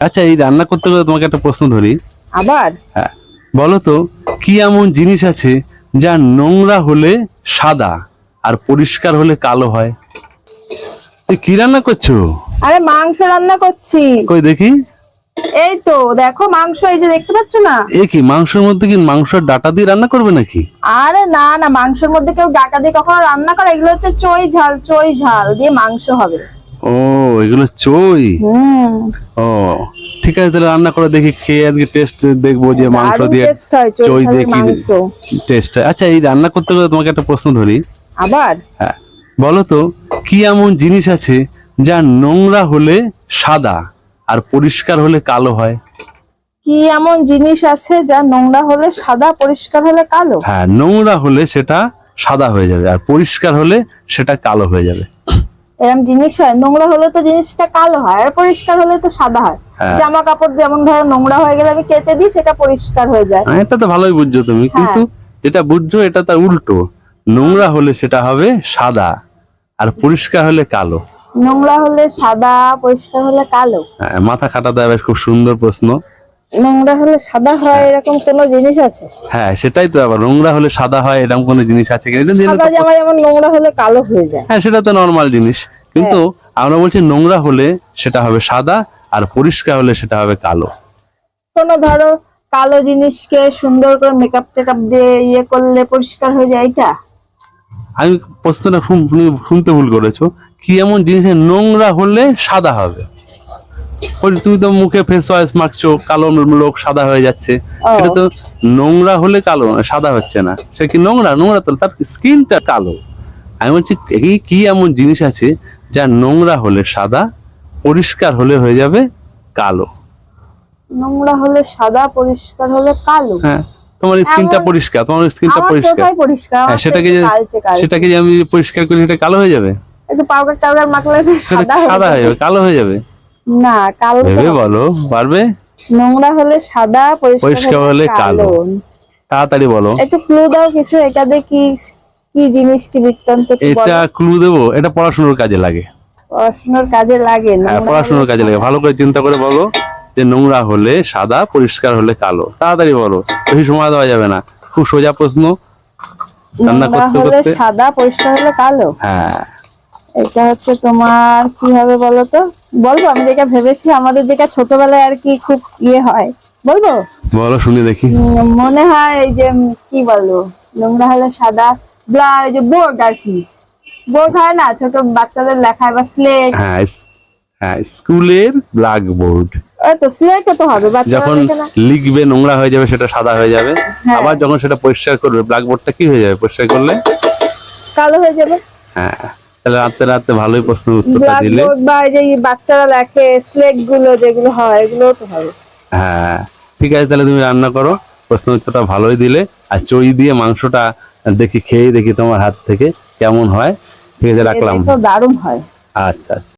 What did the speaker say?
আচ্ছা এই রান্না করতে গেলে তোমাকে একটা প্রশ্ন ধরি। আবার? হ্যাঁ বলো তো কি এমন জিনিস আছে যা নোংরা হলে সাদা আর পরিষ্কার হলে কালো হয়? তুই কি রান্না করছ? আরে মাংস রান্না করছি। কই দেখি। এই তো দেখো মাংস এই যে দেখতে পাচ্ছ না? এ কি মাংসের মধ্যে কি মাংসের ডাটা দিয়ে রান্না করবে নাকি? আরে না না মাংসের মধ্যে কেউ ডাটা দিয়ে কখনো রান্না করে? এগুলো হচ্ছে চই ঝাল চই ঝাল দিয়ে মাংস হবে। ও এগুলো চই? ও ঠিক আছে তাহলে রান্না করে দেখি খেয়ে আজকে টেস্ট দেখব যে মাংস দিয়ে চই চই দিয়ে কি টেস্ট আচ্ছা এই রান্না করতে গেলে তোমাকে একটা প্রশ্ন ধরি। আবার? হ্যাঁ। বলো তো কি এমন জিনিস আছে যা নোংরা হলে সাদা আর পরিষ্কার হলে কালো হয়? কি এমন জিনিস আছে যা নোংরা হলে সাদা পরিষ্কার হলে কালো? হ্যাঁ নোংরা হলে সেটা সাদা হয়ে যাবে আর পরিষ্কার হলে সেটা কালো হয়ে যাবে। এরকম জিনিস হয়। নোংরা হলে তো জিনিসটা কালো হয় আর পরিষ্কার হলে তো সাদা হয়। হ্যাঁ। জামা কাপড় যেমন ধরো নোংরা হয়ে গেলে আমি কেচে দিই সেটা পরিষ্কার হয়ে যায়। হ্যাঁ, এটা তো ভালোই বুঝছ তুমি। হ্যাঁ। কিন্তু যেটা বুঝছ এটা তার উল্টো। নোংরা হলে সেটা হবে সাদা আর পরিষ্কার হলে কালো। নোংরা হলে সাদা পরিষ্কার হলে কালো। মাথা খাটাতে হবে খুব সুন্দর প্রশ্ন। নোংরা হলে সাদা হয় এরকম কোনো জিনিস আছে? হ্যাঁ সেটাই তো আবার নোংরা হলে সাদা হয় এরকম কোনো জিনিস আছে কিনা? সাদা জামা যেমন নোংরা হলে কালো হয়ে যায়। হ্যাঁ সেটা তো নর্মাল জিনিস। কিন্তু আমরা বলছি নোংরা হলে সেটা হবে সাদা আর পরিষ্কার হলে সেটা হবে কালো। কোনো ধরো কালো জিনিসকে সুন্দর করে মেকআপ টেকআপ দিয়ে ইয়ে করলে পরিষ্কার হয়ে যায় এটা? আমি প্রশ্নটা শুন- শুনতে ভুল করেছ। কি এমন জিনিসের নোংরা হলে সাদা হবে? তুমি তো মুখে ফেস ওয়াশ মাখছো কালো লোক সাদা হয়ে যাচ্ছে। এটা তো নোংরা হলে কালো সাদা হচ্ছে না। সে কি নোংরা? নোংরা তো তার স্কিনটা কালো। আমি বলছি এই কি এমন জিনিস আছে যা নোংরা হলে সাদা পরিষ্কার হলে হয়ে যাবে কালো? নোংরা হলে সাদা পরিষ্কার হলে কালো? হ্যাঁ তোমার স্কিনটা পরিষ্কার তোমার স্কিনটা পরিষ্কার। হ্যাঁ সেটাকে। সেটাকে যে আমি পরিষ্কার করি সেটা কালো হয়ে যাবে? একটু পাউডার টাউডার মাখলে সাদা হয়ে যাবে কালো হয়ে যাবে। না কালো ভেবে বলো পারবে? নোংরা হলে সাদা পরিষ্কার হলে কালো। কালো। তাড়াতাড়ি বলো। একটু ক্লু দাও কিছু এটা দিয়ে কি কি জিনিস কি বৃত্তান্ত এটা ক্লু দেবো এটা পড়াশোনার কাজে লাগে। পড়াশোনার কাজে লাগে হ্যাঁ পড়াশোনার কাজে লাগে। ভালো করে চিন্তা করে বলো যে নোংরা হলে সাদা পরিষ্কার হলে কালো। তাড়াতাড়ি বলো বেশি সময় দেওয়া যাবে না। খুব সোজা প্রশ্ন। রান্না করতে করতে। সাদা পরিষ্কার হলে কালো? হ্যাঁ। এটা হচ্ছে তোমার কি হবে বলো তো বলব আমি যেটা ভেবেছি আমাদের যেটা ছোটবেলায় আর কি খুব ইয়ে হয়। বলব? বলো শুনে দেখি। মনে হয় এই যে কি বলব? নোংরা হলে সাদা ব্লা যে বোর্ড আর কি। বোর্ড হয় না ছোট বাচ্চাদের লেখায় বা স্লেট। হ্যাঁ হ্যাঁ স্কুলের ব্ল্যাকবোর্ড। তো স্লেট তো হবে যখন লিখবে নোংরা হয়ে যাবে সেটা সাদা হয়ে যাবে। হ্যাঁ। আবার যখন সেটা পরিষ্কার করবে ব্ল্যাকবোর্ডটা কি হয়ে যাবে? পরিষ্কার করলে? কালো হয়ে যাবে। হ্যাঁ। তাহলে রাতে রাতে ভালোই প্রশ্ন উত্তরটা দিলে। বা যে বাচ্চারা লেখে স্লেকগুলো যেগুলো হয় এগুলো তো হবে হ্যাঁ ঠিক আছে তাহলে তুমি রান্না করো। প্রশ্ন উত্তরটা ভালোই দিলে। আর চই দিয়ে মাংসটা দেখি খেয়ে দেখি তোমার হাত থেকে কেমন হয়। ঠিক আছে রাখলাম। দারুণ হয়। আচ্ছা আচ্ছা।